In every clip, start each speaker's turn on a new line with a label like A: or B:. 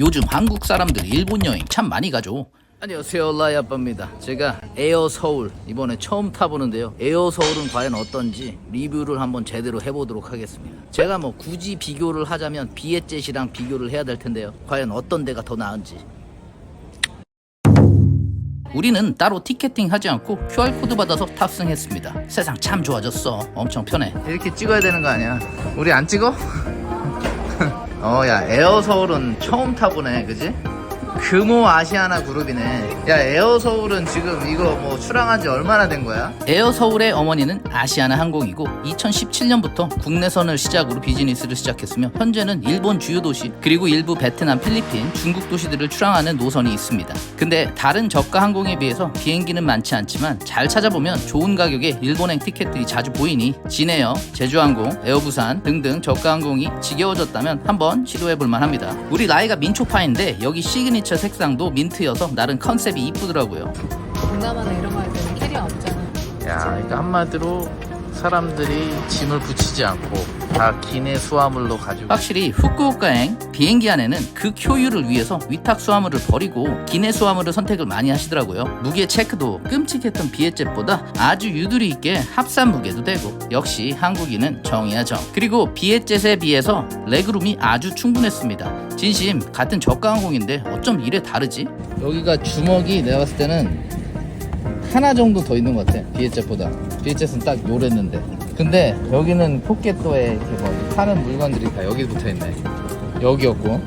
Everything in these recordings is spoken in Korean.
A: 요즘 한국 사람들 일본 여행 참 많이 가죠. 안녕하세요 라이 아빠입니다. 제가 에어 서울 이번에 처음 타보는데요. 에어 서울은 과연 어떤지 리뷰를 한번 제대로 해보도록 하겠습니다. 제가 뭐 굳이 비교를 하자면 비엣젯이랑 비교를 해야 될 텐데요. 과연 어떤 데가 더 나은지 우리는 따로 티켓팅 하지 않고 QR코드 받아서 탑승했습니다. 세상 참 좋아졌어. 엄청 편해. 이렇게 찍어야 되는 거 아니야? 우리 안 찍어? 어, 야, 에어 서울은 처음 타보네, 그지? 금호 아시아나 그룹이네. 야, 에어 서울은 지금 이거 뭐 출항한 지 얼마나 된 거야? 에어 서울의 어머니는 아시아나 항공이고 2017년부터 국내선을 시작으로 비즈니스를 시작했으며 현재는 일본 주요 도시 그리고 일부 베트남, 필리핀, 중국 도시들을 출항하는 노선이 있습니다. 근데 다른 저가 항공에 비해서 비행기는 많지 않지만 잘 찾아보면 좋은 가격에 일본행 티켓들이 자주 보이니 진에어, 제주항공, 에어부산 등등 저가 항공이 지겨워졌다면 한번 시도해 볼 만합니다. 우리 나이가 민초파인데 여기 시그니처 색상도 민트여서 나름 컨셉이 이쁘더라고요.
B: 동남아나 이런 거 할 때는 캐리어 없잖아.
A: 야, 그러니까 한마디로 사람들이 짐을 붙이지 않고 다 기내 수화물로 가지고 확실히 후쿠오카행 비행기 안에는 그 효율을 위해서 위탁 수화물을 버리고 기내 수화물을 선택을 많이 하시더라고요 무게 체크도 끔찍했던 비엣젯보다 아주 유두리 있게 합산 무게도 되고 역시 한국인은 정이야 정 그리고 비엣젯에 비해서 레그룸이 아주 충분했습니다 진심 같은 저가 항공인데 어쩜 이래 다르지? 여기가 주먹이 내가 봤을 때는 하나 정도 더 있는 것 같아 비엣젯보다. 비엣젯은 딱 요랬는데. 근데 여기는 포켓도에 뭐 파는 물건들이 다 여기 붙어 있네. 여기였고.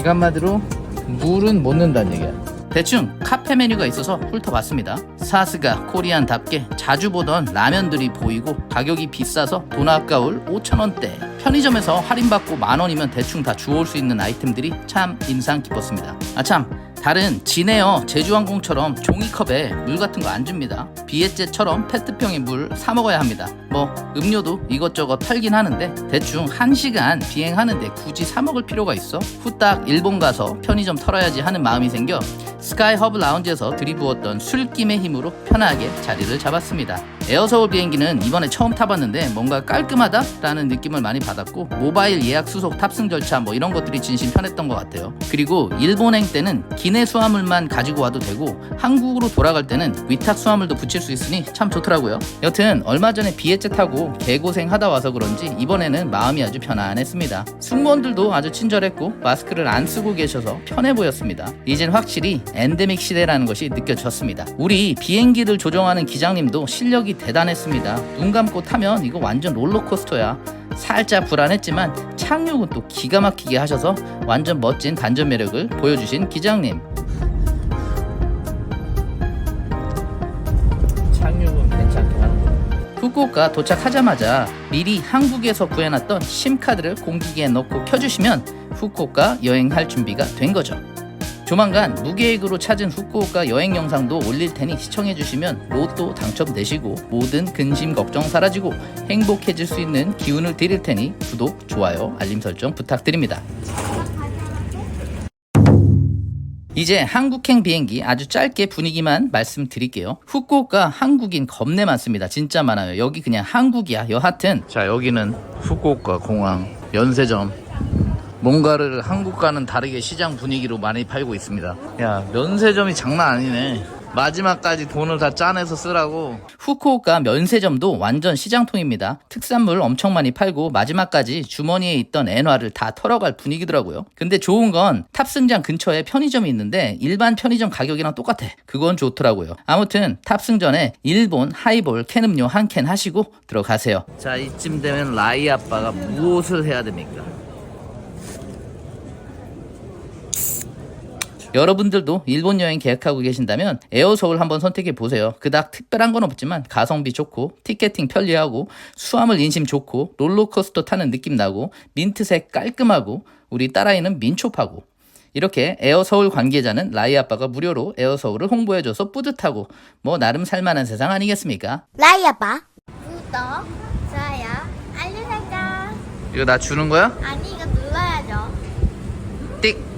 A: 이거 한마디로 물은 못 넣는다는 얘기야 대충 카페 메뉴가 있어서 훑어봤습니다 사스가 코리안답게 자주 보던 라면들이 보이고 가격이 비싸서 돈 아까울 5천원대 편의점에서 할인받고 만원이면 대충 다 주워올 수 있는 아이템들이 참 인상 깊었습니다 아참 다른 진에어 제주항공처럼 종이컵에 물 같은 거 안 줍니다. 비엣젯처럼 페트병에 물 사 먹어야 합니다. 뭐 음료도 이것저것 팔긴 하는데 대충 1시간 비행하는데 굳이 사 먹을 필요가 있어? 후딱 일본 가서 편의점 털어야지 하는 마음이 생겨 스카이 허브 라운지에서 들이부었던 술김의 힘으로 편하게 자리를 잡았습니다. 에어서울 비행기는 이번에 처음 타봤는데 뭔가 깔끔하다라는 느낌을 많이 받았고 모바일 예약 수속 탑승 절차 뭐 이런 것들이 진심 편했던 것 같아요. 그리고 일본행 때는 기내 수화물만 가지고 와도 되고 한국으로 돌아갈 때는 위탁 수화물도 붙일 수 있으니 참 좋더라고요. 여튼 얼마 전에 비엣젯 타고 개고생 하다 와서 그런지 이번에는 마음이 아주 편안했습니다. 승무원들도 아주 친절했고 마스크를 안 쓰고 계셔서 편해 보였습니다. 이젠 확실히 엔데믹 시대라는 것이 느껴졌습니다. 우리 비행기를 조정하는 기장님도 실력이 대단했습니다. 눈 감고 타면 이거 완전 롤러코스터야. 살짝 불안했지만 착륙은 또 기가 막히게 하셔서 완전 멋진 반전 매력을 보여주신 기장님. 착륙은 괜찮게 하는 거. 후쿠오카 도착하자마자 미리 한국에서 구해놨던 심카드를 공기기에 넣고 켜주시면 후쿠오카 여행할 준비가 된 거죠. 조만간 무계획으로 찾은 후쿠오카 여행 영상도 올릴 테니 시청해주시면 로또 당첨되시고 모든 근심 걱정 사라지고 행복해질 수 있는 기운을 드릴 테니 구독, 좋아요, 알림 설정 부탁드립니다. 이제 한국행 비행기 아주 짧게 분위기만 말씀드릴게요. 후쿠오카 한국인 겁내 많습니다. 진짜 많아요. 여기 그냥 한국이야. 여하튼 자 여기는 후쿠오카 공항 연세점 뭔가를 한국과는 다르게 시장 분위기로 많이 팔고 있습니다. 야 면세점이 장난 아니네. 마지막까지 돈을 다 짜내서 쓰라고. 후쿠오카 면세점도 완전 시장통입니다. 특산물 엄청 많이 팔고 마지막까지 주머니에 있던 엔화를 다 털어갈 분위기더라고요. 근데 좋은 건 탑승장 근처에 편의점이 있는데 일반 편의점 가격이랑 똑같아. 그건 좋더라고요. 아무튼 탑승 전에 일본 하이볼 캔 음료 한 캔 하시고 들어가세요. 자 이쯤 되면 라이 아빠가 무엇을 해야 됩니까? 여러분들도 일본 여행 계획하고 계신다면 에어 서울 한번 선택해 보세요. 그닥 특별한 건 없지만 가성비 좋고 티켓팅 편리하고 수화물 인심 좋고 롤러코스터 타는 느낌 나고 민트색 깔끔하고 우리 딸아이는 민초파고 이렇게 에어 서울 관계자는 라이 아빠가 무료로 에어 서울을 홍보해줘서 뿌듯하고 뭐 나름 살만한 세상 아니겠습니까?
C: 라이 아빠 구독, 좋아요, 알림 설정
A: 이거 나 주는 거야?
C: 아니 이거 눌러야죠
A: 띡